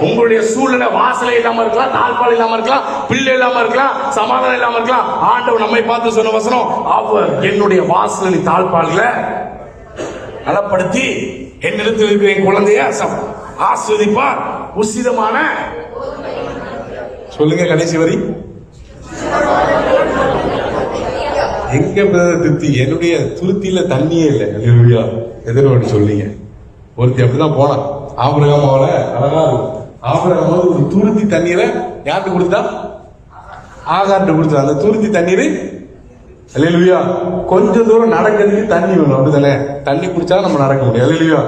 உங்களுடைய சூழ்நிலை வாசலை இல்லாம இருக்கலாம் தாழ்பால் இல்லாம இருக்கலாம் பிள்ளை இல்லாம இருக்கலாம் சமாதானம் இல்லாம இருக்கலாம். ஆண்டவர் நம்மை பார்த்து சொன்ன வசனம் அவர் என்னுடைய வாசலை தாழ்பால்ல நலப்படுத்தி என்னிடத்தில் இருக்கிற என் குழந்தைய ச- ஆஸ்வதிப்பார். உசிதமான சொல்லுங்க கடைசி வரி. எங்க திருத்தி? திருப்தி என்னுடைய துருத்தியில தண்ணியே இல்லை. அல்லேலூயா எதிர்வாடி சொல்லிங்க. ஒருத்தி அப்படிதான் போனான் ஆபரகம் அழகா இருக்கும். ஆபிரகம் ஒரு துருத்தி தண்ணீரை யார்கிட்ட கொடுத்தா? ஆகார்ட்ட கொடுத்தா அந்த துருத்தி தண்ணீர் அல்லேலூயா கொஞ்சம் தூரம் நடக்கிறதுக்கு தண்ணி வேணும். அப்படிதானே தண்ணி குடிச்சா நம்ம நடக்க முடியும். இல்லையா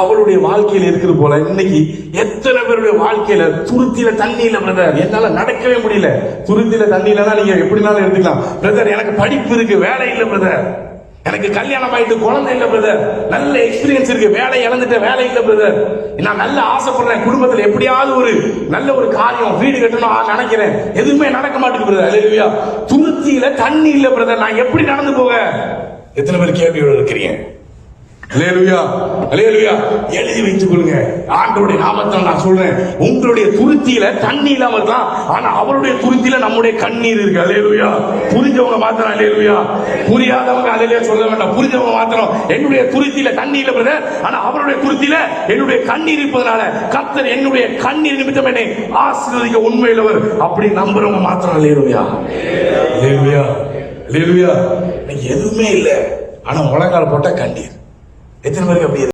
அவளுடைய வாழ்க்கையில இருக்கிறது போல இன்னைக்கு எத்தனை பேருடைய வாழ்க்கையில துருத்தியில தண்ணி இல்ல பிரதர் என்னால நடக்கவே முடியல. துருத்தியில தண்ணி இல்லைன்னா நீங்க எப்படினாலும் எடுத்துக்கலாம். பிரதர் எனக்கு படிப்பு இருக்கு வேலை இல்லை பிரதர் எனக்கு கல்யாணம் ஆயிட்டு குழந்தை இல்லை பிரதர் நல்ல எக்ஸ்பீரியன்ஸ் இருக்கு. வேலை இழந்துட்டேன் வேலை இல்லை பிரதர் நான் நல்ல ஆசைப்படுறேன். குடும்பத்தில் எப்படியாவது ஒரு நல்ல ஒரு காரியம் வீடு கட்டணும் ஆ, நினைக்கிறேன். எதுவுமே நடக்க மாட்டேங்குது பிரதர் அல்லேலூயா துருத்தியில தண்ணி இல்லை பிரதர் நான் எப்படி நடந்து போக எத்தனை பேர் கேள்வியோட இருக்கிறீங்க அல்லேலூயா அல்லேலூயா எழுதி வைத்துக் கொள்ளுங்க ஆண்டோடைய நாமத்தில் நான் சொல்றேன். உங்களுடைய துருத்தியில தண்ணி இல்லாம இருக்கலாம் ஆனா அவருடைய துருத்தியில நம்முடைய கண்ணீர் இருக்கு. அலேலுயா புரிஞ்சவங்க மாத்திரம் அலேலுயா புரியாதவங்க அல்லேலூயா சொல்ல வேண்டாம். புரிஞ்சவங்க மாத்திரம். என்னுடைய துருத்தியில தண்ணி இல்ல பிரதர் ஆனா அவருடைய துருத்தியில என்னுடைய கண்ணீர் இருப்பதனால கத்தர் என்னுடைய கண்ணீர் நிமித்தம் என்னை ஆசீர்வதிக்க உண்மையிலவர் அப்படி நம்புறவங்க மாத்திரம் அலேலுயா அலேலுயா அலேலுயா எதுவுமே இல்லை. ஆனா முழங்கால் போட்டா கண்ணீர். எத்தனை பேருக்கு அப்படி இருக்கு?